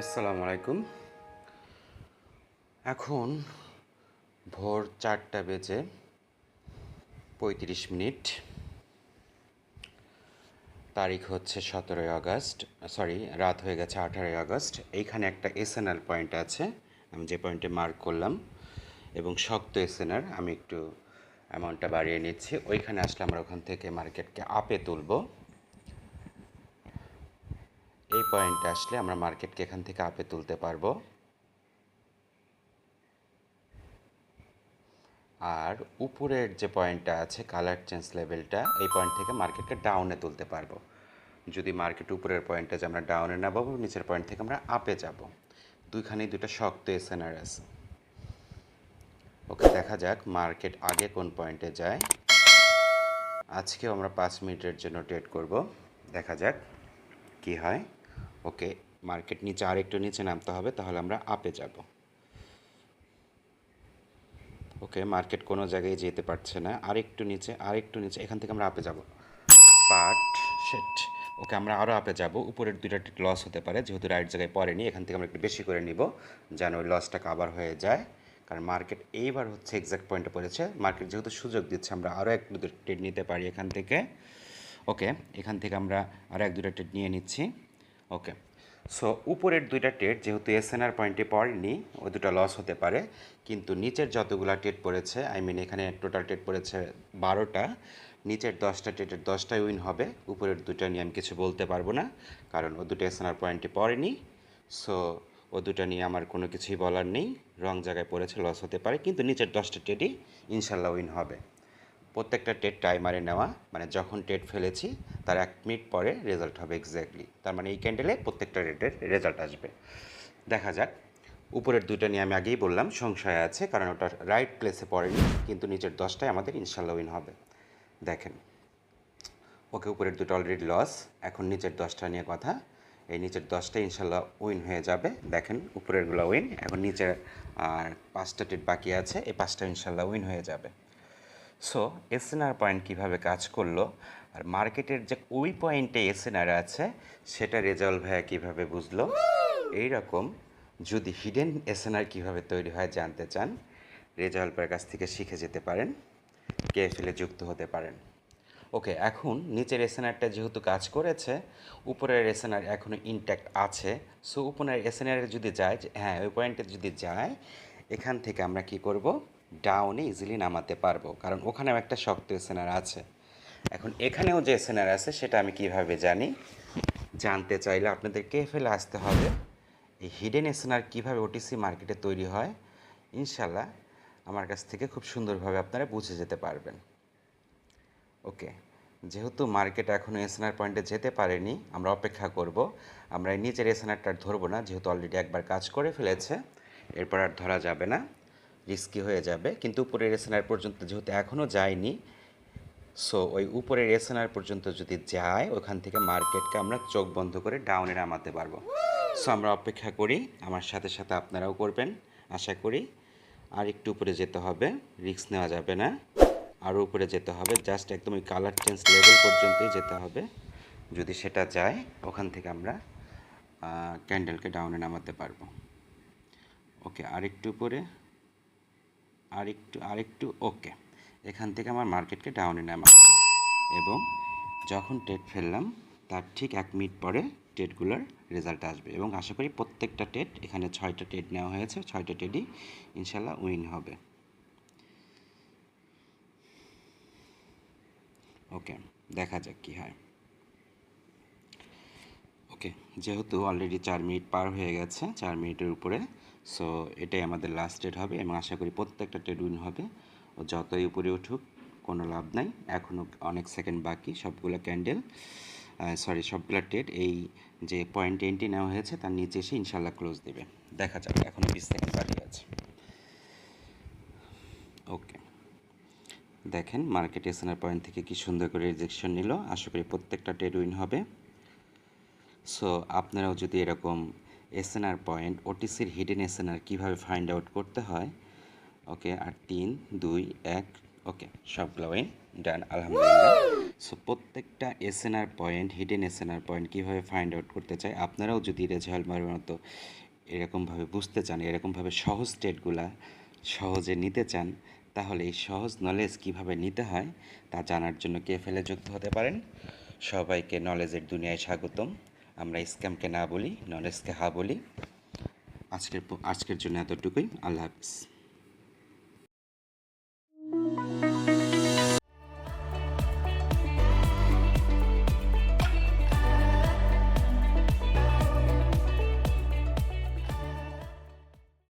আসসালামু আলাইকুম। এখন ভোর চারটা বেজে পঁয়ত্রিশ মিনিট। তারিখ হচ্ছে সতেরোই আগস্ট সরি রাত হয়ে গেছে আঠারোই আগস্ট। এইখানে একটা এসএনআর পয়েন্ট আছে, আমি যে পয়েন্টে মার্ক করলাম, এবং শক্ত এসএনআর আমি একটু অ্যামাউন্টটা বাড়িয়ে নিচ্ছি। ওইখানে আসলে আমরা ওখান থেকে মার্কেটকে আপে তুলবো। পয়েন্টে আসলে আমরা মার্কেটকে এখান থেকে আপে তুলতে পারব। আর উপরের যে পয়েন্টটা আছে কালার চেঞ্জ লেভেলটা এই পয়েন্ট থেকে মার্কেটকে ডাউনে তুলতে পারব। যদি মার্কেট উপরের পয়েন্টে যে আমরা ডাউনে নামাবো, নিচের পয়েন্ট থেকে আমরা আপে যাব। দুইখানেই দুটো শক্ত এসএনআর আছে। ওকে দেখা যাক মার্কেট আগে কোন পয়েন্টে যায়। আজকেও আমরা পাঁচ মিনিটের জন্য ট্রেড করব। দেখা যাক কি হয়। ওকে, মার্কেট নিচে আরেকটু নিচে নামতে হবে, তাহলে আমরা আপে যাব। ওকে, মার্কেট কোনো জায়গায় যেতে পারছে না, আরেকটু নিচে আরেকটু নিচে, এখান থেকে আমরা আপে যাব। বাট সেট ওকে, আমরা আরও আপে যাব, উপরের দুইটা লস হতে পারে, যেহেতু রাইট জায়গায় পড়েনি, এখান থেকে আমরা একটু বেশি করে নিব, যেন ওই লসটা কাবার হয়ে যায়। কারণ মার্কেট এইবার হচ্ছে এক্সাক্ট পয়েন্টে পড়েছে মার্কেট যেহেতু সুযোগ দিচ্ছে, আমরা আরও এক, দুটো ট্রেড নিতে পারি এখান থেকে। ওকে, এখান থেকে আমরা আরও এক, দুটো ট্রেড নিয়ে নিচ্ছি। ওকে সো উপরের দুইটা টেট যেহেতু এসএনআর পয়েন্টে পড়েনি, ওই দুটো লস হতে পারে। কিন্তু নিচের যতগুলো টেট পড়েছে আই মিন এখানে টোটাল টেট পড়েছে বারোটা, নিচের দশটা টেটের দশটাই উইন হবে। উপরের দুটো নিয়ে আমি কিছু বলতে পারব না, কারণ ও দুটো এসএনআর পয়েন্টে পড়েনি। সো ও দুটো নিয়ে আমার কোনো কিছুই বলার নেই। রং জায়গায় পড়েছে লস হতে পারে, কিন্তু নিচের দশটা টেটই ইনশাল্লাহ উইন হবে। প্রত্যেকটা টেট টাইমারে নেওয়া মানে যখন টেট ফেলেছি, তার এক মিনিট পরে রেজাল্ট হবে এক্স্যাক্টলি। তার মানে এই ক্যান্ডেলে প্রত্যেকটা রেটের রেজাল্ট আসবে। দেখা যাক। উপরের দুইটা নিয়ে আমি আগেই বললাম, সংশয় আছে, কারণ ওটা রাইট প্লেসে পড়েনি, কিন্তু নিচের দশটায় আমাদের ইনশাল্লাহ উইন হবে। দেখেন। ওকে, উপরের দুটো অলরেডি লস এখন নিচের দশটা নিয়ে কথা। এই নিচের দশটা ইনশাল্লাহ উইন হয়ে যাবে। দেখেন, উপরেরগুলো উইন, এখন নিচের আর পাঁচটা টেট বাকি আছে, এই পাঁচটা ইনশাল্লাহ উইন হয়ে যাবে। সো এসএনআর পয়েন্ট কীভাবে কাজ করল? আর মার্কেটের যে ওই পয়েন্টে এসএনআর আছে, সেটা রেজাল্ট ভাইয়া কীভাবে বুঝলো? এই রকম যদি হিডেন এসএনআর কীভাবে তৈরি হয় জানতে চান রেজাল্টের কাছ থেকে শিখে যেতে পারেন কে ফেলে যুক্ত হতে পারেন। ওকে এখন নিচের এসএনআরটা যেহেতু কাজ করেছে, উপরের এসএনআর এখনও ইনট্যাক্ট আছে সো উপরের এসএনআর যদি যায় হ্যাঁ ওই পয়েন্টে যদি যায়, এখান থেকে আমরা কি করব? ডাউনে ইজিলি নামাতে পারব। কারণ ওখানেও একটা শক্ত এসএনআর আছে। এখন এখানেও যে এসএনআর আছে, সেটা আমি কীভাবে জানি? জানতে চাইলে আপনাদেরকে ফেলে আসতে হবে। এই হিডেন এসএনআর কীভাবে ওটিসি মার্কেটে তৈরি হয়? ইনশাল্লাহ আমার কাছ থেকে খুব সুন্দরভাবে আপনারা বুঝে যেতে পারবেন। ওকে যেহেতু মার্কেট এখনও এসএনআর পয়েন্টে যেতে পারেনি, আমরা অপেক্ষা করব। আমরা নিচের এসএনআরটা আর ধরবো না, যেহেতু অলরেডি একবার কাজ করে ফেলেছে। এরপর আর ধরা যাবে না। রিস্কি হয়ে যাবে। কিন্তু উপরের এসএনআর পর্যন্ত যেহেতু এখনও যায়নি সো ওই উপরের এসএনআর পর্যন্ত যদি যায়, ওখান থেকে মার্কেটকে আমরা চোখ বন্ধ করে ডাউনে নামাতে পারব। সো আমরা অপেক্ষা করি, আমার সাথে সাথে আপনারাও করবেন, আশা করি। আর একটু উপরে যেতে হবে রিস্ক নেওয়া যাবে না। আরও উপরে যেতে হবে জাস্ট একদম ওই কালার চেঞ্জ লেভেল পর্যন্তই যেতে হবে। যদি সেটা যায়, ওখান থেকে আমরা ক্যান্ডেলকে ডাউনে নামাতে পারব। ওকে আরেকটু উপরে। আরেকটু আরেকটু, ওকে। এখান থেকে আমার মার্কেটকে ডাউনে নামাচ্ছি এবং যখন টেট ফেললাম, তার ঠিক এক মিনিট পরে টেটগুলোর রেজাল্ট আসবে। এবং আশা করি প্রত্যেকটা টেট, এখানে ছয়টা টেট নেওয়া হয়েছে, ছয়টা টেটই ইনশাল্লাহ উইন হবে। ওকে, দেখা যাক কী হয়। ওকে যেহেতু অলরেডি চার মিনিট পার হয়ে গেছে, চার মিনিটের উপরে সো এটাই আমাদের লাস্ট ডেট হবে এবং আশা করি প্রত্যেকটা ট্রেড উইন হবে। ও যতই উপরে উঠুক, কোনো লাভ নাই। এখনও অনেক সেকেন্ড বাকি, সবগুলো ক্যান্ডেল সরি সবগুলো ট্রেড এই যে পয়েন্ট এন্ট্রি নেওয়া হয়েছে, তার নিচে এসে ইনশাল্লাহ ক্লোজ দেবে। দেখা যাক এখনও বিশ সেকেন্ড বাকি আছে। ওকে দেখেন মার্কেট এসএনআর পয়েন্ট থেকে কি সুন্দর করে রিজেকশন নিল। আশা করি প্রত্যেকটা ট্রেড উইন হবে। সো আপনারাও যদি এরকম এসএনআর পয়েন্ট ওটিসির হিডেন এসএনআর কীভাবে ফাইন্ড আউট করতে হয়? ওকে আর তিন, দুই, এক ওকে সবগুলো উইন ডান আলহামদুলিল্লাহ। সো প্রত্যেকটা SNR point hidden SNR point কীভাবে ফাইন্ড আউট করতে চাই আপনারাও যদি রেজাল্ট মারের মতো এরকমভাবে বুঝতে চান, এরকমভাবে সহজ স্টেটগুলা সহজে নিতে চান, তাহলে এই সহজ নলেজ কীভাবে নিতে হয়, তা জানার জন্য কে ফেলে যুক্ত হতে পারেন? সবাইকে নলেজের দুনিয়ায় স্বাগতম। আমরা স্ক্যামকে না বলি নলেজকে হা বলি। আজকের আজকের জন্য এতটুকুই। আল্লাহ হাফিজ।